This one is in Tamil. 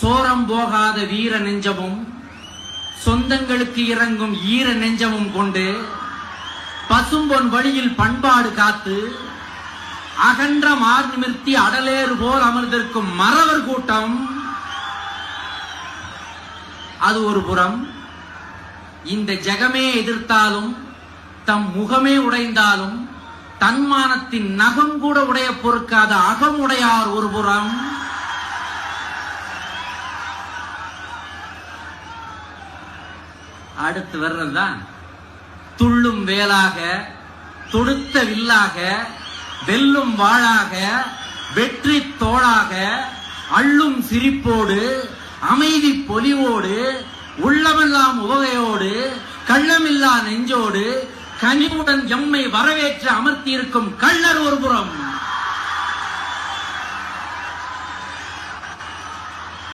சோரம் போகாத வீர நெஞ்சமும் சொந்தங்களுக்கு இறங்கும் ஈர நெஞ்சமும் கொண்டு பசும்பொன் வழியில் பண்பாடு காத்து அகன்ற மார் நிமிர்த்தி அடலேறு போல் அமர்ந்திருக்கும் மறவர் கூட்டம் அது ஒரு புறம். இந்த ஜெகமே எதிர்த்தாலும் தம் முகமே உடைந்தாலும் தன்மானத்தின் நகம் கூட உடைய பொறுக்காத அகமுடையார் ஒரு புறம். அடுத்து வர்றது தான் துள்ளும் வேலாக தொடுத்த வில்லாக வெல்லும் வாழாக வெற்றி தோளாக அள்ளும் சிரிப்போடு அமைதி பொலிவோடு உள்ளமெல்லாம் உவகையோடு கள்ளமில்லா நெஞ்சோடு கனிவுடன் எம்மை வரவேற்று அமர்த்தியிருக்கும் கள்ளர் ஒரு புறம்